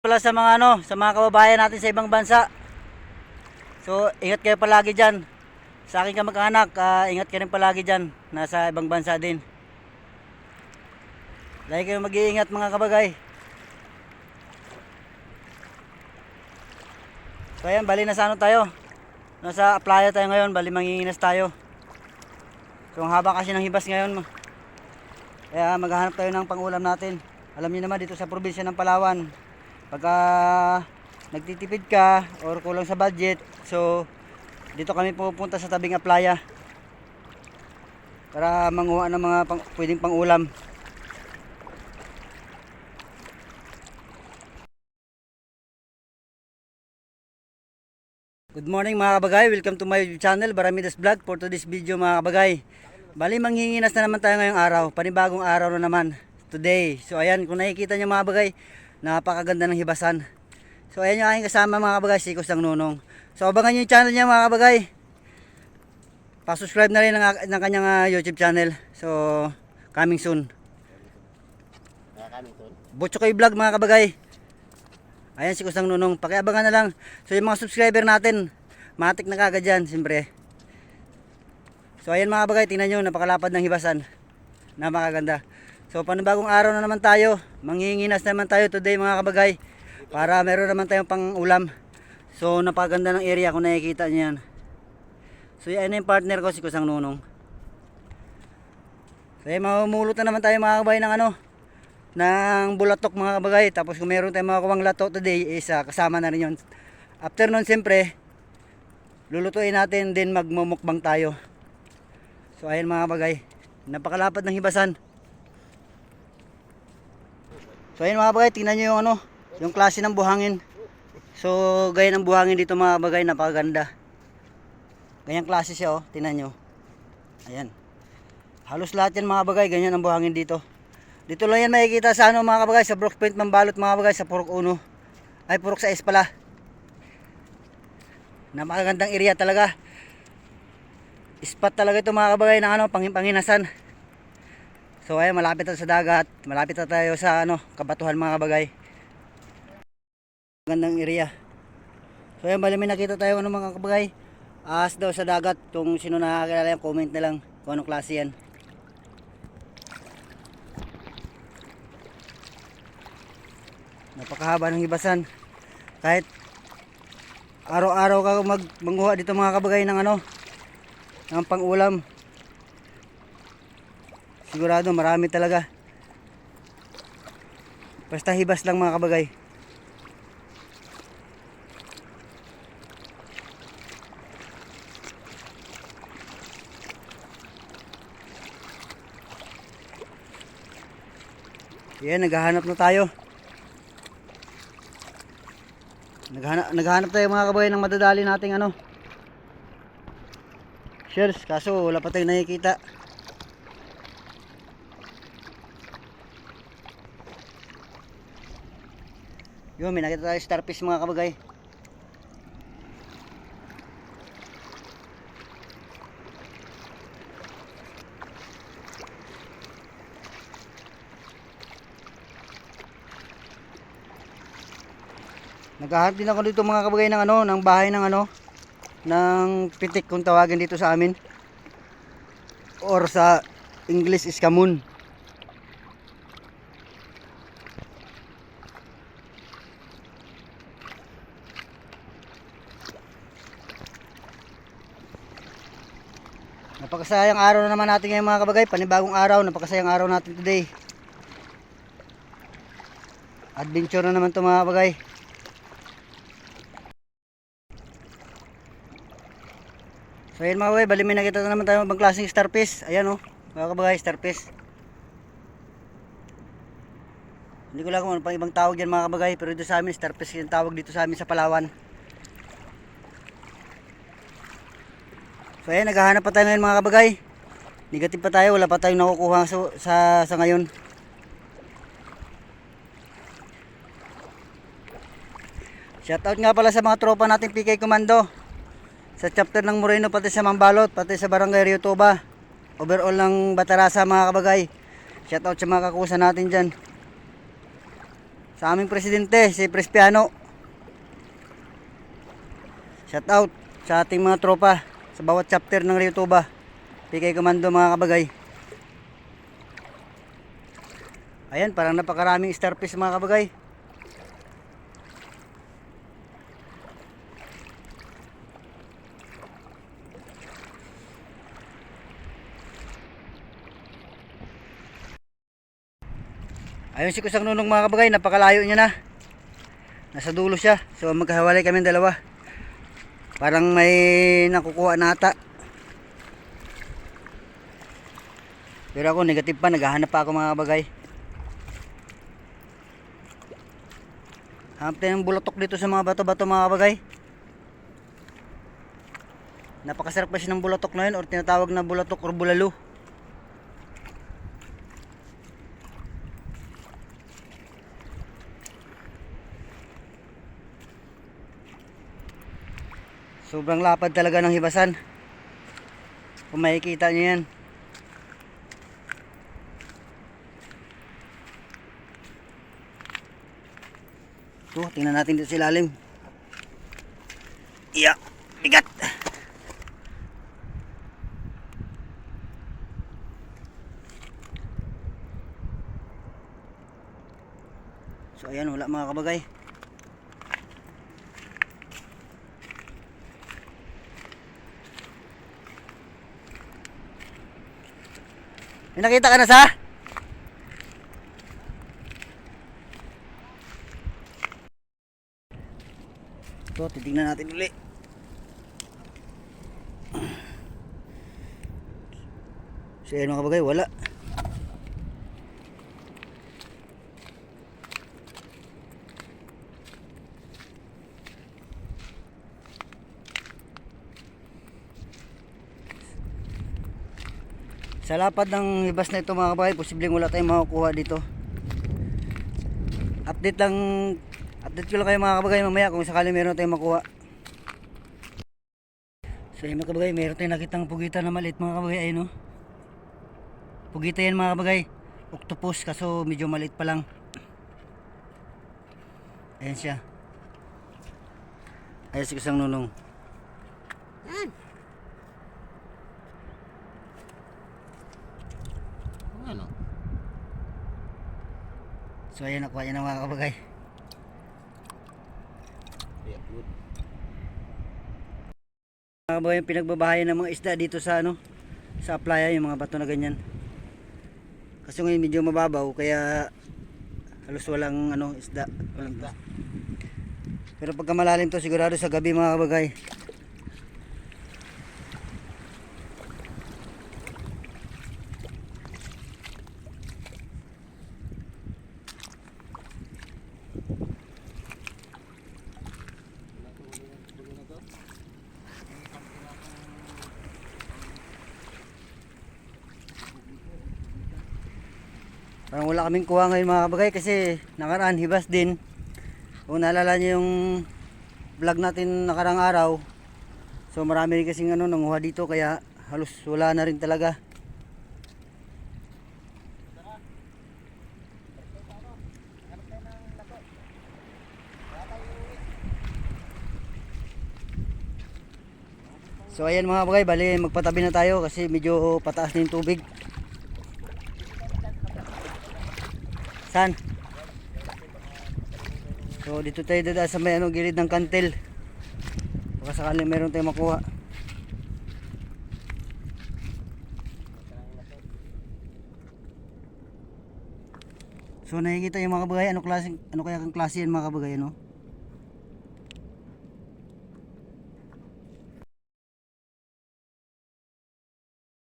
pala sa mga ano, sa mga kababayan natin sa ibang bansa. So, ingat kayo palagi diyan. Sa aking kamag-anak, ah, ingat ka rin palagi diyan. Nasa ibang bansa din. Lagi kayo mag-iingat mga kabagay. So ayan, bali na sa ano tayo. Nasa playa tayo ngayon, bali manginginas tayo. So ang haba kasi ng hibas ngayon. Kaya maghahanap tayo ng pangulam natin. Alam niyo naman dito sa probinsya ng Palawan, pagka nagtitipid ka or kulang sa budget, so dito kami pupunta sa tabing playa para manguha ng mga pang, pwedeng pangulam. Good morning mga kabagay, welcome to my channel Baramidas Vlog for today's video mga kabagay. Bali manghinginas na naman tayo ngayong araw, panibagong araw na naman. Today. So ayan, kung nakikita nyo mga kabagay, napakaganda ng hibasan So ayan yung aking kasama mga kabagay, si Kusang Nunong So abangan nyo yung channel niya mga kabagay Pa-subscribe na rin ng, ng kanyang ah, YouTube channel So coming soon Nakakamin to. Butcho kay vlog mga kabagay. Ayan si Kusang Nunong. Pakiabangan na lang. So yung mga subscriber natin, matik na kagad yan, siyempre. So ayan mga kabagay, tingnan nyo, napakalapad ng hibasan. Napakaganda. So panibagong araw na naman tayo. Manghihinginas naman tayo today mga kabagay. Para meron naman tayong pang ulam. So napakaganda ng area kung nakikita nyo yan. So yan yung partner ko, si Kusang Nunong. So ayan, mamumulot na naman tayo mga kabagay ng ano, ng bulatok mga kabagay. Tapos kung meron tayong mga kuwang lato today, is ah, kasama na rin yun. After nun, siyempre, lulutuin natin din magmumukbang tayo. So ayan mga kabagay, napakalapad ng hibasan. So ayan mga kabagay, tingnan nyo yung ano, yung klase ng buhangin. So gaya ng buhangin dito mga kabagay, napakaganda. Ganyang klase siya oh, tingnan nyo. Ayan. Halos lahat yan mga bagay, ganyan ang buhangin dito. Dito lang yan makikita sa ano mga kabagay, sa Brook Point Mambalot mga kabagay, sa Purok 1. Ay, Purok 6 pala. Napakagandang area talaga. Spot talaga ito mga kabagay ng ano, pangin panginasan. So ayan, malapit na sa dagat. Malapit na tayo sa ano, kabatuhan mga kabagay. Gandang area. So ayan, bali may nakita tayo ano mga kabagay. Ahas daw sa dagat. Kung sino nakakilala yan, comment na lang kung anong klase yan. napakahaba ng hibasan kahit araw-araw ka mag manguha dito mga kabagay ng ano ng pangulam sigurado marami talaga basta hibas lang mga kabagay yan naghahanap na tayo Naghanap, naghanap tayo mga kabayan ng madadali nating ano. Shares, kaso wala pa tayong nakikita. Yun, may nakita tayo starfish mga kabagay. Naghahanap din ako dito mga kabagay ng ano, ng bahay ng ano, ng pitik kung tawagin dito sa amin. Or sa English is kamun. Napakasayang araw na naman natin ngayon mga kabagay, panibagong araw, napakasayang araw natin today. Adventure na naman to mga kabagay. So ayun mga kabagay, bali may nakita na naman tayo ibang klaseng starfish. Ayan o, oh, mga kabagay, starfish. Hindi ko lang kung ano pang ibang tawag yan mga kabagay, pero dito sa amin, starfish yung tawag dito sa amin sa Palawan. So ayan, naghahanap pa tayo ngayon mga kabagay. Negative pa tayo, wala pa tayong nakukuha sa, sa, sa ngayon. Shoutout nga pala sa mga tropa natin PK Commando sa chapter ng Moreno pati sa Mambalot pati sa Barangay Rio Toba overall ng Batarasa mga kabagay shout out sa mga kakusa natin dyan sa aming presidente, si Prespiano. Shout out sa ating mga tropa sa bawat chapter ng Rio Tuba. PK Komando mga kabagay. Ayan, parang napakaraming starfish mga kabagay. Ayun si Kusang Nunong mga kabagay, napakalayo niya na. Nasa dulo siya. So magkahawalay kami dalawa. Parang may nakukuha na ata. Pero ako negative pa, naghahanap pa ako mga kabagay. Hanap tayo ng bulatok dito sa mga bato-bato mga kabagay. Napakasarap kasi ng bulatok na yun or tinatawag na bulatok or bulalo. Sobrang lapad talaga ng hibasan. Kung makikita nyo yan. Ito, tingnan natin dito sa ilalim. Iya, bigat. So ayan, wala mga kabagay. May nakita ka na sa? Ito, titignan natin uli. So yan mga kabagay, wala. Sa lapad ng hibas na ito mga kabagay, posibleng wala tayong makukuha dito. Update lang, update ko lang kayo mga kabagay mamaya kung sakali meron tayong makuha. So yun mga kabagay, meron tayong nakitang pugita na maliit mga kabagay, ayun o. Pugita yan mga kabagay. Octopus kaso medyo maliit pa lang. Ayan siya. Ayan si kusang nunong. Ano? So ayan nakuha niya ng mga kabagay. Good. Mga kabagay, yung pinagbabahayan ng mga isda dito sa ano, sa playa, yung mga bato na ganyan. Kasi ngayon medyo mababaw, kaya halos walang ano, isda. Walang isda. Pero pagka malalim to, sigurado sa gabi mga kabagay. Parang wala kaming kuha ngayon mga kabagay kasi nakaraan hibas din. Kung naalala niyo yung vlog natin nakarang araw. So marami rin kasing ano nanguha dito kaya halos wala na rin talaga. So ayan mga kabagay, bali magpatabi na tayo kasi medyo pataas na yung tubig. San? So dito tayo dada sa may ano, gilid ng kantel. Baka sakaling meron tayong makuha. So nakikita yung mga kabagay, ano klase, ano kaya kang klase yan mga kabagay, ano?